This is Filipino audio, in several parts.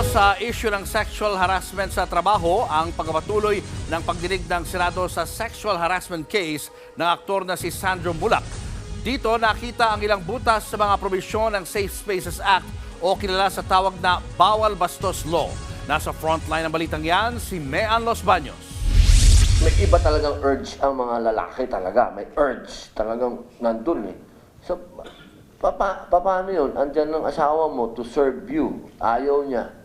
sa issue ng sexual harassment sa trabaho ang pagpapatuloy ng pagdinig ng Senado sa sexual harassment case ng aktor na si Sandro Bulak. Dito nakita ang ilang butas sa mga probisyon ng Safe Spaces Act o kilala sa tawag na Bawal Bastos Law. Nasa frontline ng balitang yan si Mean Los Baños. May iba talagang urge ang mga lalaki talaga. May urge talagang nandun eh. So, pa, pa, pa- paano yun? Andyan ng asawa mo to serve you. Ayaw niya.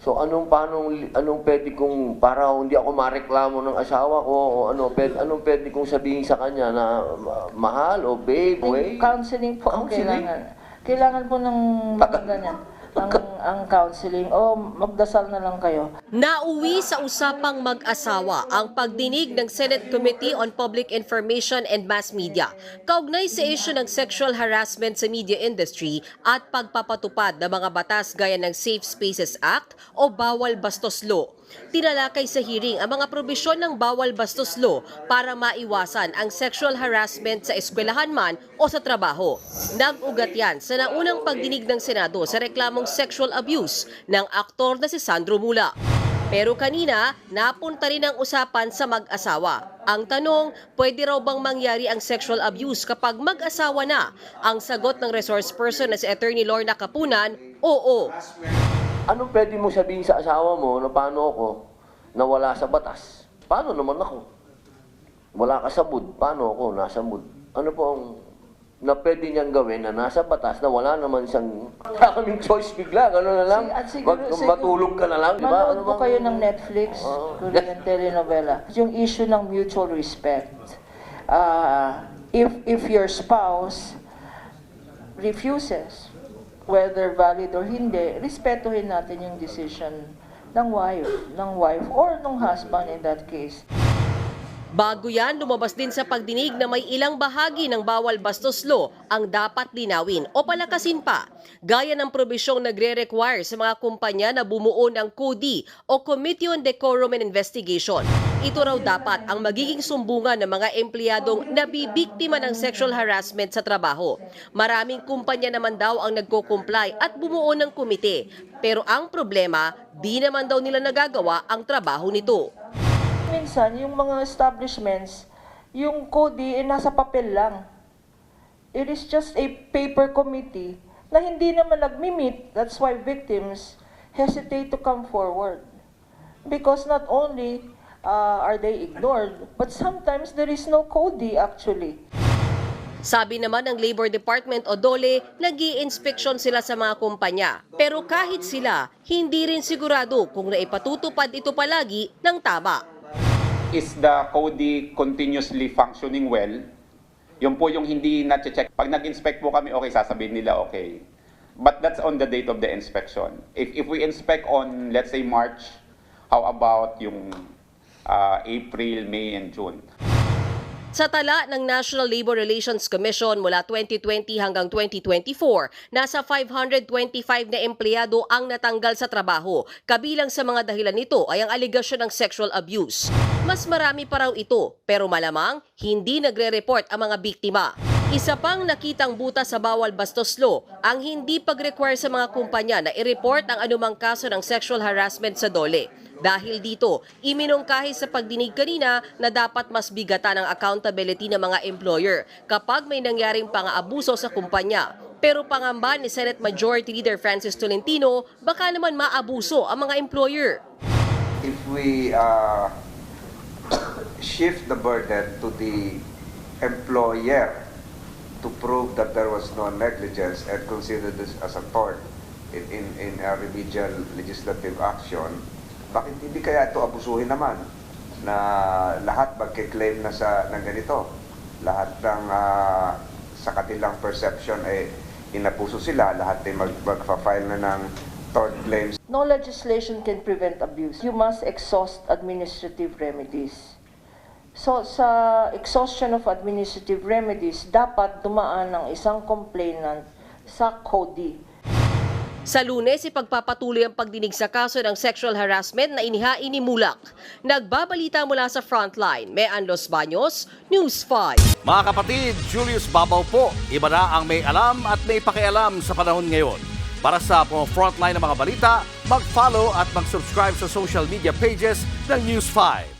So, anong, paano, anong pwede kong, para hindi ako mareklamo ng asawa ko, o ano, pwede, anong pwede kong sabihin sa kanya na ma- mahal o babe, wait? Counseling po ang Counseling? kailangan. Kailangan po ng mga ganyan. Ang, ang counseling. O magdasal na lang kayo. Nauwi sa usapang mag-asawa ang pagdinig ng Senate Committee on Public Information and Mass Media kaugnay sa issue ng sexual harassment sa media industry at pagpapatupad ng mga batas gaya ng Safe Spaces Act o Bawal Bastos Law. Tinalakay sa hearing ang mga probisyon ng Bawal Bastos Law para maiwasan ang sexual harassment sa eskwelahan man o sa trabaho. Nag-ugat yan sa naunang pagdinig ng Senado sa reklamong sexual abuse ng aktor na si Sandro Mula. Pero kanina, napunta rin ang usapan sa mag-asawa. Ang tanong, pwede raw bang mangyari ang sexual abuse kapag mag-asawa na? Ang sagot ng resource person na si Attorney Lorna Kapunan, oo. Anong pwede mo sabihin sa asawa mo na paano ako na wala sa batas? Paano naman ako? Wala ka sa mood. Paano ako nasa mood? Ano po ang na pwede niyang gawin na nasa batas na wala naman siyang wala kaming choice bigla. Gano'n na lang. Siguro- Mag- siguro- matulog ka na lang. Di ba? Manood Ano po kayo ng Netflix, Oo. Korean telenovela. Yung issue ng mutual respect. Ah, if if your spouse refuses, whether valid or hindi, respetuhin natin yung decision ng wife, ng wife or ng husband in that case. Bago yan, lumabas din sa pagdinig na may ilang bahagi ng bawal bastos law ang dapat linawin o palakasin pa. Gaya ng probisyong nagre-require sa mga kumpanya na bumuo ng CODI o Committee on Decorum and Investigation. Ito raw dapat ang magiging sumbungan ng mga empleyadong nabibiktima ng sexual harassment sa trabaho. Maraming kumpanya naman daw ang nagko-comply at bumuo ng komite. Pero ang problema, di naman daw nila nagagawa ang trabaho nito. Minsan, yung mga establishments, yung CODI ay nasa papel lang. It is just a paper committee na hindi naman nagmi-meet. That's why victims hesitate to come forward. Because not only uh, are they ignored, but sometimes there is no CODI actually. Sabi naman ng Labor Department o DOLE, nag inspeksyon sila sa mga kumpanya. Pero kahit sila, hindi rin sigurado kung naipatutupad ito palagi ng tama. Is the CODI continuously functioning well? Yun po yung hindi na-check. Pag nag-inspect po kami, okay, sasabihin nila okay. But that's on the date of the inspection. If, if we inspect on, let's say, March, how about yung uh, April, May, and June? Sa tala ng National Labor Relations Commission mula 2020 hanggang 2024, nasa 525 na empleyado ang natanggal sa trabaho. Kabilang sa mga dahilan nito ay ang aligasyon ng sexual abuse. Mas marami pa raw ito, pero malamang hindi nagre-report ang mga biktima. Isa pang nakitang buta sa bawal bastos law ang hindi pag-require sa mga kumpanya na i-report ang anumang kaso ng sexual harassment sa dole. Dahil dito, iminungkahi sa pagdinig kanina na dapat mas bigatan ang accountability ng mga employer kapag may nangyaring pang-aabuso sa kumpanya. Pero pangamba ni Senate Majority Leader Francis Tolentino, baka naman maabuso ang mga employer. if we uh, shift the burden to the employer to prove that there was no negligence and consider this as a tort in, in, in a remedial legislative action, bakit hindi kaya ito abusuhin naman na lahat magkiklaim na sa ng ganito? Lahat ng ah, sa kanilang perception ay inabuso sila, lahat ay mag, magfa-file na ng tort claims No legislation can prevent abuse. You must exhaust administrative remedies. So, sa exhaustion of administrative remedies, dapat dumaan ng isang complainant sa CODI. Sa lunes, ipagpapatuloy ang pagdinig sa kaso ng sexual harassment na inihain ni Mulak. Nagbabalita mula sa Frontline, Mean Los Baños, News 5. Mga kapatid, Julius Babaw po. Iba na ang may alam at may pakialam sa panahon ngayon. Para sa mga frontline ng mga balita, mag-follow at mag-subscribe sa social media pages ng News 5.